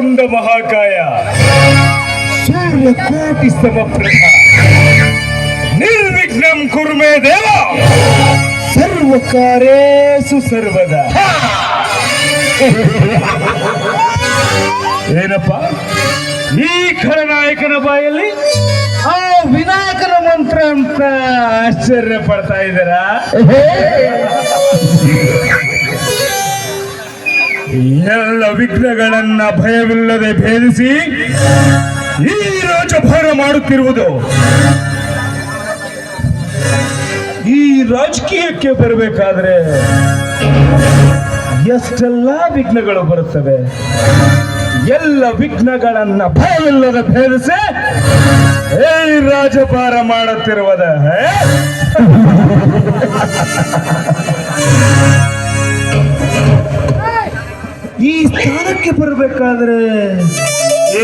ವಕ್ರತುಂಡ ಮಹಾಕಾಯ. ಸೂರ್ಯಕೋಟಿ ಸಮಪ್ರಭ. ನಿರ್ವಿಘ್ನಂ ಕುರ್ಮೇ ದೇವ. ಸರ್ವ ಕಾರ್ಯೇಸು ಸರ್ವದ. ಏನಪ್ಪ? ಈ ಖಳನಾಯಕನ ಬಾಯಲ್ಲಿ ಆ ವಿನಾಯಕನ ಮಂತ್ರ ಅಂತ ಆಶ್ಚರ್ಯ ಪಡ್ತಾ ಇದ್ದೀರಾ? ಎಲ್ಲ ವಿಘ್ನಗಳನ್ನ ಭಯವಿಲ್ಲದೆ ಭೇದಿಸಿ ಈ ರಾಜಭಾರ ಮಾಡುತ್ತಿರುವುದು. ಈ ರಾಜಕೀಯಕ್ಕೆ ಬರಬೇಕಾದ್ರೆ ಎಷ್ಟೆಲ್ಲ ವಿಘ್ನಗಳು ಬರುತ್ತವೆ. ಎಲ್ಲ ವಿಘ್ನಗಳನ್ನ ಭಯವಿಲ್ಲದೆ ಭೇದಿಸಿ ಏ ರಾಜಭಾರ ಮಾಡುತ್ತಿರುವುದ. ಈ ಸ್ಥಾನಕ್ಕೆ ಬರಬೇಕಾದ್ರೆ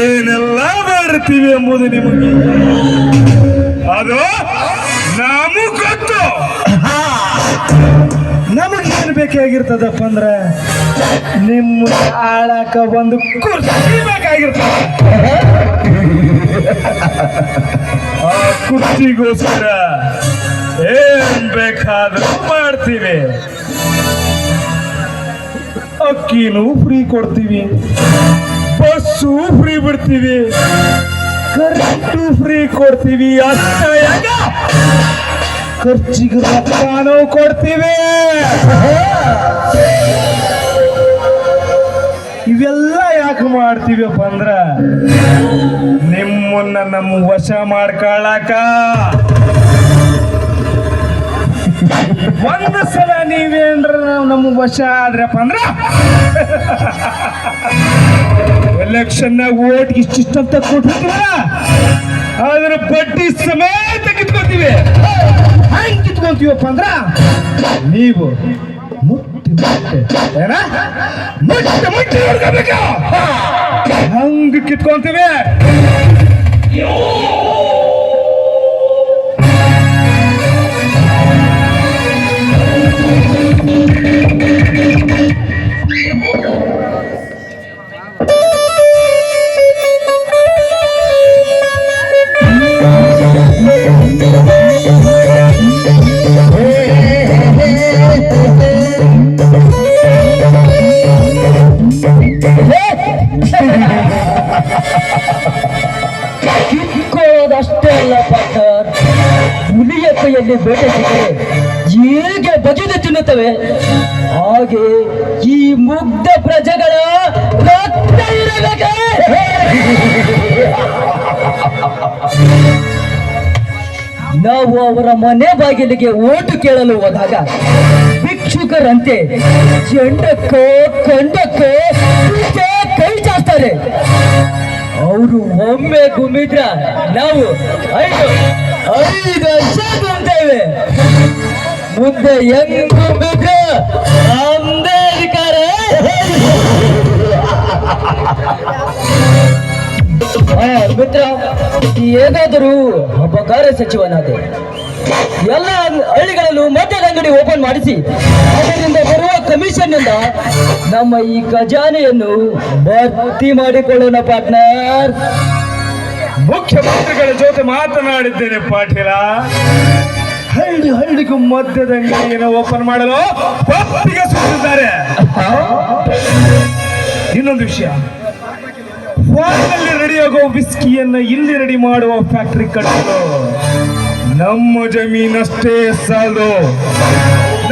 ಏನೆಲ್ಲ ಮಾಡ್ತೀವಿ ಎಂಬುದು ನಿಮಗೆ. ಅದು ನಮಗ್ ಗೊತ್ತು. ಏನು ಬೇಕಾಗಿರ್ತದಪ್ಪ ಅಂದ್ರೆ ನಿಮ್ಮ ಆಳಕ ಒಂದು ಕುರ್ಚಿ ಬೇಕಾಗಿರ್ತದೆ. ಆ ಕುರ್ಚಿಗೋಸ್ಕರ ಏನ್ ಬೇಕಾದ್ರೂ ಮಾಡ್ತೀವಿ. ಅಕ್ಕಿನೂ ಫ್ರೀ ಕೊಡ್ತೀವಿ. ಬಸ್ಸು ಫ್ರೀ ಬಿಡ್ತೀವಿ. ಖರ್ಚು ಫ್ರೀ ಕೊಡ್ತೀವಿ. ಅಷ್ಟ ಖರ್ಚಿಗೆ ರೊಕ್ಕನೂ ಕೊಡ್ತೀವಿ. ಇವೆಲ್ಲ ಯಾಕೆ ಮಾಡ್ತೀವಪ್ಪ ಅಂದ್ರ, ನಿಮ್ಮನ್ನ ನಮ್ಮ ವಶ ಮಾಡ್ಕೊಳ್ಳಾಕ ಒಂದು ಸಲ ನೀವೇನ್ರ ನಮ್ಮ ವಶ ಆದ್ರಪ್ಪ ಅಂದ್ರ? ಎಲೆಕ್ಷನ್ನಾಗ ಓಟ್ ಇಷ್ಟಿಷ್ಟಂತ ಕೊಟ್ಟಿರ್ತೀರ ಅದ್ರ ಬಡ್ಡಿ ಸಮೇತ ಕಿತ್ಕೊತೀವಿ ಹೆಂಗ್ ಕಿತ್ಕೊಂತೀವಪ್ಪ ಅಂದ್ರ? ನೀವು ಮುಟ್ಟಿ ಮುಟ್ಟಿ ಮುಟ್ಟಿ ಮುಟ್ಟಿ ನೋಡ್ಕೋಬೇಕು. ಹಂಗ ಕಿತ್ಕೊಂತೀವಿ ಕೈಯಲ್ಲಿ ಬೇಟೆ ಸಿಕ್ಕರೆ ಹೇಗೆ ಬಗೆದು ತಿನ್ನುತ್ತವೆ. ಹಾಗೆ ಈ ಮುಗ್ಧ ಪ್ರಜೆಗಳ ರಕ್ತ ನಾವು ಅವರ ಮನೆ ಬಾಗಿಲಿಗೆ ಓಟು ಕೇಳಲು ಹೋದಾಗ ಭಿಕ್ಷುಕರಂತೆ ಜಂಡಕ್ಕೋ, ಕಂಡಕ್ಕೋ ಕೈ ಚಾಚ್ತಾರೆ. ಅವರು ಒಮ್ಮೆ ಗುಮ್ಮಿದ್ರ ನಾವು ಐದು. ಐದು ವರ್ಷ ಗುಮ್ತೇವೆ ಮುಂದೆ ಹೆಂಗ್ ಬಿಗ ನಮ್ದೇ ಮಿತ್ರ ಏನಾದರೂ ಅಪಕಾರ ಸಚಿವನಾದೆ, ಎಲ್ಲ ಹಳ್ಳಿಗಳಲ್ಲೂ ಮದ್ಯದ ಅಂಗಡಿ ಓಪನ್ ಮಾಡಿಸಿ, ಅದರಿಂದ ಬರುವ ಕಮಿಷನ್ನಿಂದ ನಮ್ಮ ಈ ಖಜಾನೆಯನ್ನು ಭರ್ತಿ ಮಾಡಿಕೊಳ್ಳೋಣ ಪಾರ್ಟ್ನರ್ ಮುಖ್ಯಮಂತ್ರಿಗಳ ಜೊತೆ ಮಾತನಾಡಿದ್ದೇನೆ ಪಾಟೀಲ. ಹಳ್ಳಿ ಹಳ್ಳಿಗೂ ಮದ್ಯದ ಅಂಗಡಿಯನ್ನು ಓಪನ್ ಮಾಡಲು ಒಪ್ಪಿಗೆ ಸೂಚಿಸಿದ್ದಾರೆ. ಇನ್ನೊಂದು ವಿಷಯ. ಫಾರಿನಲ್ಲಿ ರೆಡಿಯಾಗೋ ವಿಸ್ಕಿಯನ್ನ ಇಲ್ಲಿ ರೆಡಿ ಮಾಡುವ ಫ್ಯಾಕ್ಟ್ರಿ ಕಟ್ಟಲು ನಮ್ಮ ಜಮೀನಷ್ಟೇ ಸಾಲದು.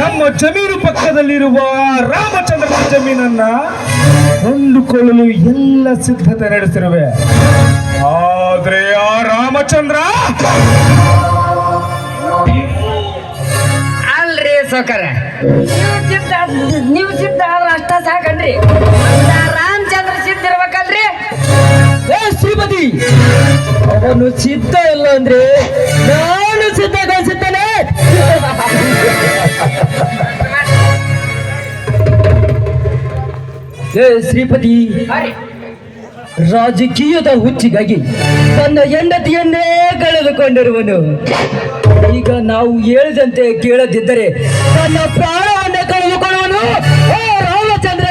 ನಮ್ಮ ಜಮೀನು ಪಕ್ಕದಲ್ಲಿರುವ ರಾಮಚಂದ್ರನ ಜಮೀನನ್ನ ಕೊಂಡುಕೊಳ್ಳಲು ಎಲ್ಲ ಸಿದ್ಧತೆ ನಡೆಸಿರುವೆ. ಆದ್ರೆ ಆ ರಾಮಚಂದ್ರ? ಸಾವ್ಕಾರ ನೀವು ಸಿದ್ಧ ನೀವು ಸಿದ್ಧ ಆದ್ರೆ ಅಷ್ಟ ಸಾಕನ್ರಿ. ರಾಮಚಂದ್ರ ಸಿದ್ಧ ಇರ್ಬೇಕಲ್ರಿ. ಏ ಶ್ರೀಪತಿ ಅವನು ಸಿದ್ಧ ಇಲ್ಲ ಅಂದ್ರೆ ನಾನು ಸಿದ್ಧಗೊಳಿಸುತ್ತೇನೆ ಏ ಶ್ರೀಪತಿ! ರಾಜಕೀಯದ ಹುಚ್ಚಿಗಾಗಿ ತನ್ನ ಹೆಂಡತಿಯನ್ನೇ ಕಳೆದುಕೊಂಡಿರುವನು. ಈಗ ನಾವು ಹೇಳಿದಂತೆ ಕೇಳದಿದ್ದರೆ ತನ್ನ ಪ್ರಾಣವನ್ನು ಕಳೆದುಕೊಳ್ಳುವನು. ರಾಮಚಂದ್ರ!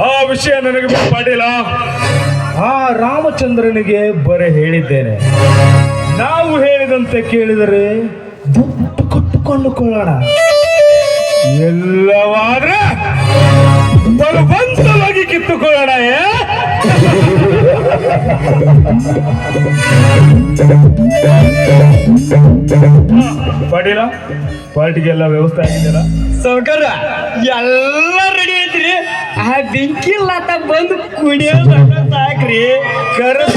ಆ ವಿಷಯ ನನಗೆ ಮಾಡಿಲ್ಲ ಆ ರಾಮಚಂದ್ರನಿಗೆ ಬರೆ ಹೇಳಿದ್ದೇನೆ. ನಾವು ಹೇಳಿದಂತೆ ಕೇಳಿದರೆ ದುಡ್ಡು ಕಟ್ಟುಕೊಂಡುಕೊಳ್ಳೋಣ ಎಲ್ಲವಾದ್ರೆ ಬಲವಂತವಾಗಿ ಕಿತ್ತುಕೊಳ್ಳೋಣ? ಪಾಟೀಲ ಪಾರ್ಟಿಗೆಲ್ಲ ವ್ಯವಸ್ಥೆ ಆಗಿದೆಯಲ್ಲ? ಸೌಕರ್ಯ ಎಲ್ಲ ರೆಡಿ ಐತ್ರಿ. ಆ ಬೆಂಕಿ ಲಾತ ಬಂದು ಕುಡಿಯೋದು ಸಾಕ್ರಿ. ನಡ್ರಿ